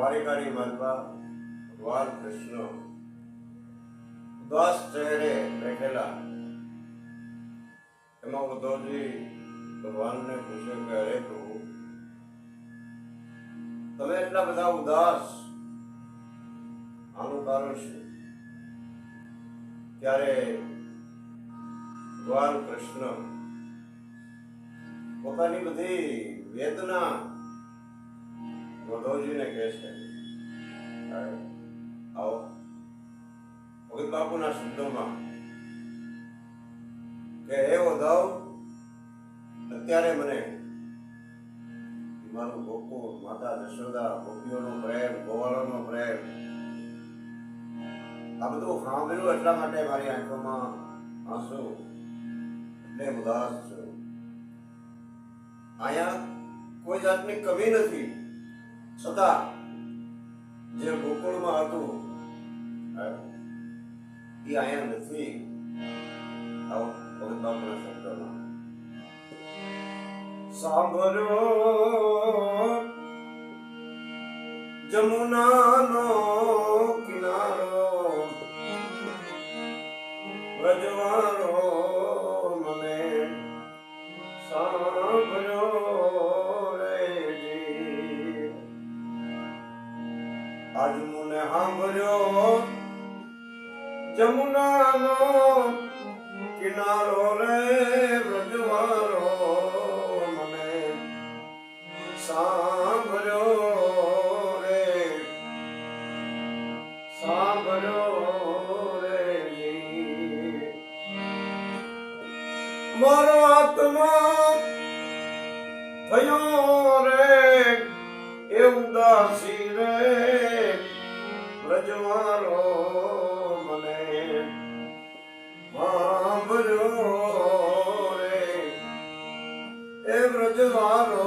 દ્વારિકાની માલપા ભગવાન કૃષ્ણ ઉદાસ ચહેરે બેઠેલા. એમાં ઉદ્ધવજી ભગવાનને પૂછે કે, અરે પ્રભુ, તમે એટલા બધા ઉદાસ? આનું કારણ છે ત્યારે ભગવાન કૃષ્ણ પોતાની બધી વેદના ઉદ્ધવજીને કહે છે. આવો. ભગત બાપુના શબ્દોમાં કે હે ઉદ્ધવ અત્યારે મને મારું ગોકુળ માતા જશોદા ગોપીઓનો પ્રેમ, ગોવાળોનો પ્રેમ, આ બધું સાંભળ્યું એટલા માટે મારી આંખોમાં આંસુ. એટલે ઉદાસ છું. અહીંયા કોઈ જાતની કમી નથી. છતાં જે ગોકુળમાં હતું એ અહીંયા નથી. આવો સાંભળો જમુનાનો કિનારો વ્રજવારો મને સાંભળ્યો આજ મને સાંભળ્યો જમુનાનો કિનારો રે વ્રજવારો મને સાંભળ્યો રે સાંભળ્યો રે. મારો આત્મા થયો રે, એ ઉદાસી રે વ્રજવારો મને સાંભળ્યો રે. એ વ્રજવારો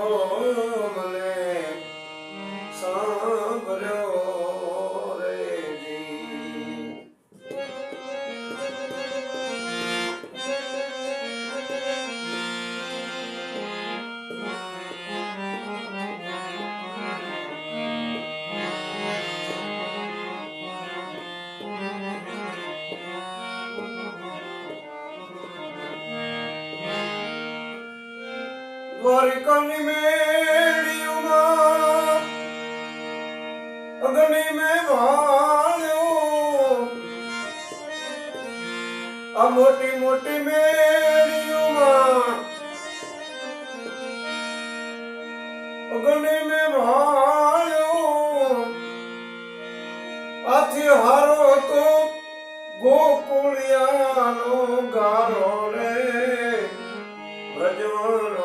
દ્વારિકાની મેળીઓમાં અગ્નિ મેં ભાળ્યો આ મોટી મોટી મેળીઓમાં અગ્નિ મેં ભાળ્યો આથી હારો હતો ગોકુળિયાનો ગારો રે. વ્રજવારો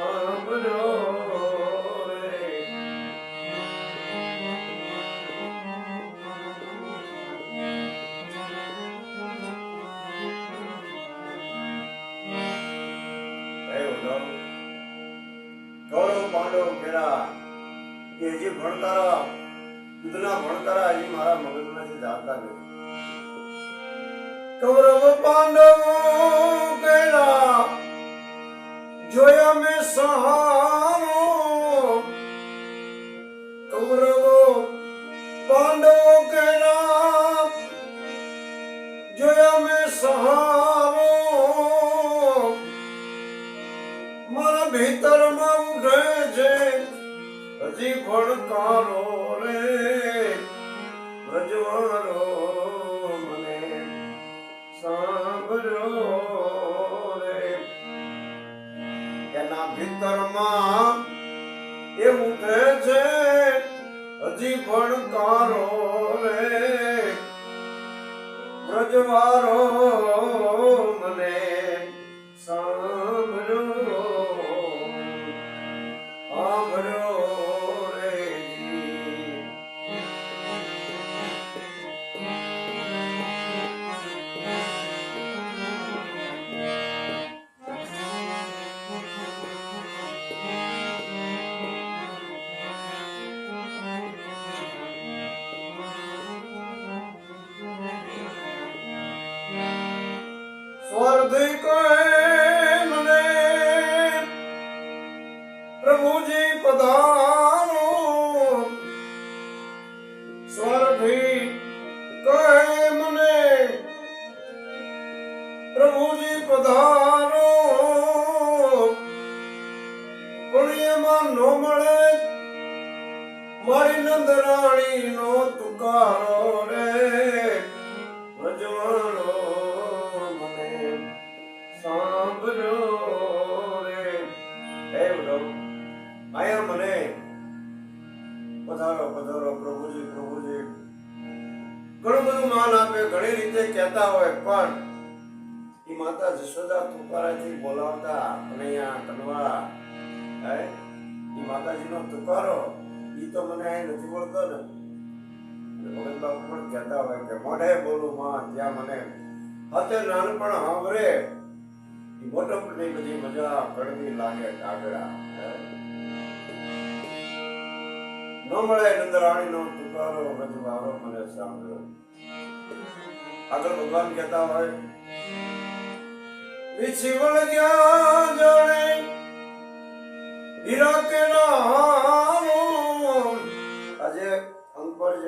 સાંભળ્યો રે હે ઉદ્ધવ કૌરવ પાંડવ પેલા એ હજી મારા મગજમાંથી જાતા નથી કૌરવ પાંડવ પેલા જોયા મેં સહારો, કૌરવો, પાંડવો કેના જોયા મેં સહારો, મારા ભીતરમાં ઉઠે છે, હજી ભણકારો રે રજવારો મને સાંભળ્યો એના ભીતરમાં એ ઉઠે છે. હજી પણ કારો રે. રજવારો રાણીનો તુકારો સાંભળો પધારો પ્રભુજી પ્રભુજી. ઘણું બધું માન આપે, ઘણી રીતે કહેતા હોય, પણ એ માતા જશોદા તુકારાથી બોલાવતા, કનૈયા, કનવા, હે? એ માતાજીનો તુકારો એ તો મને અહીં નથી બોલતો ને. ભગત બાપુ પણ કહેતા હોય કે, મોઢે બોલું એ મોટપની બધી મજા કડવી લાગે સાંભળ્યો.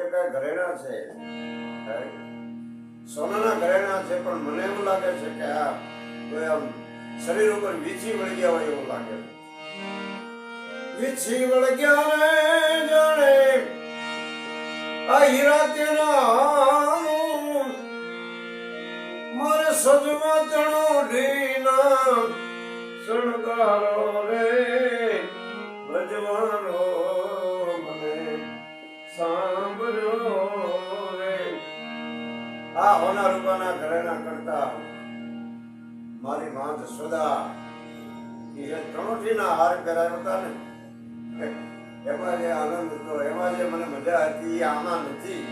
જે કઈ ઘરેણા છે સોનાના ઘરેણા છે, પણ મને એવું લાગે છે કે આ કોઈ આમ શરીર ઉપર વીછી વળી ગયા હોય એવું લાગે વીછી વળી ગયા રે જાણે આ હીરા કે મારે સજવા તણો ઢીના શણગારો રે, ભજવાનો. સાંભળ્યો રે. આ હોના રૂપાના ઘરેણા કરતા મારી માં જશોદા એ ત્રણોટીના હાર કરાવ્યા હતા ને. એમાં જે આનંદ હતો, એમાં જે મને મજા હતી આમાં નથી.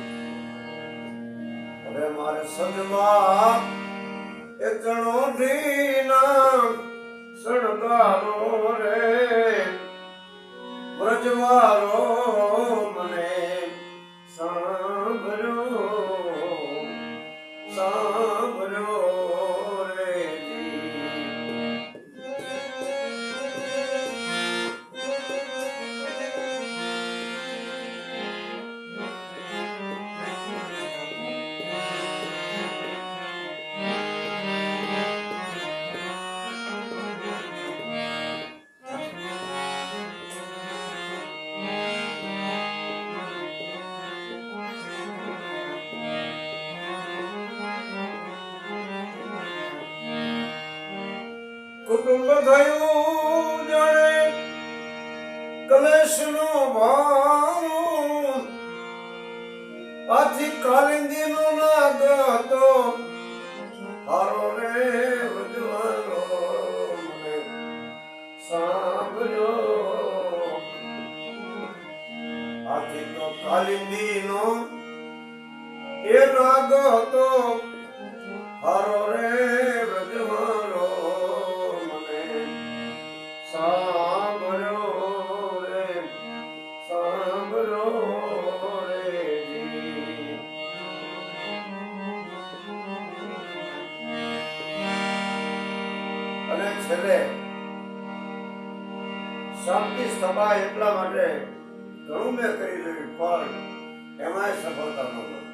હવે મારે સજવા એ ત્રણોટીના શણગારો રે. વ્રજવારો મને સાંભળ્યો સાંભળ્યો કુટુંબ થયું જાણે કલેશનો ભારો આથી કાલિંદીનો નાદ હતો. હારો રે વજવાનો મને સાંભળ્યો. આથી તો કાલિંદીનો એ નાદ હતો. હારો રે સભા એટલા માટે ઘણું મેં કરી જોયું પણ એમાંય સફળતા ન મળી.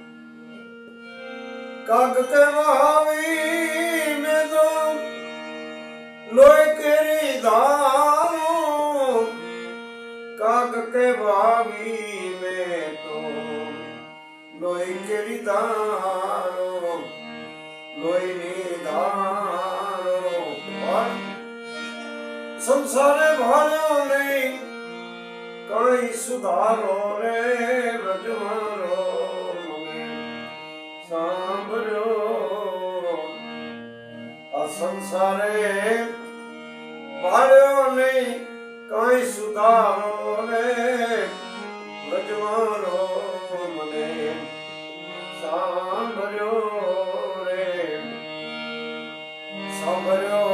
લોય કેરી ધારો. કાગ કે ભાવી મે તો લોય કેરી ધારો. લોયની ધારો પણ સંસારે ભાર્યો નહીં કઈ સુધારો રે રજમારો સાંભળ્યો. આ સંસારે ભાર્યો નહીં કઈ સુધારો રે રજમારો મને સાંભળ્યો રે. સાંભળ્યો.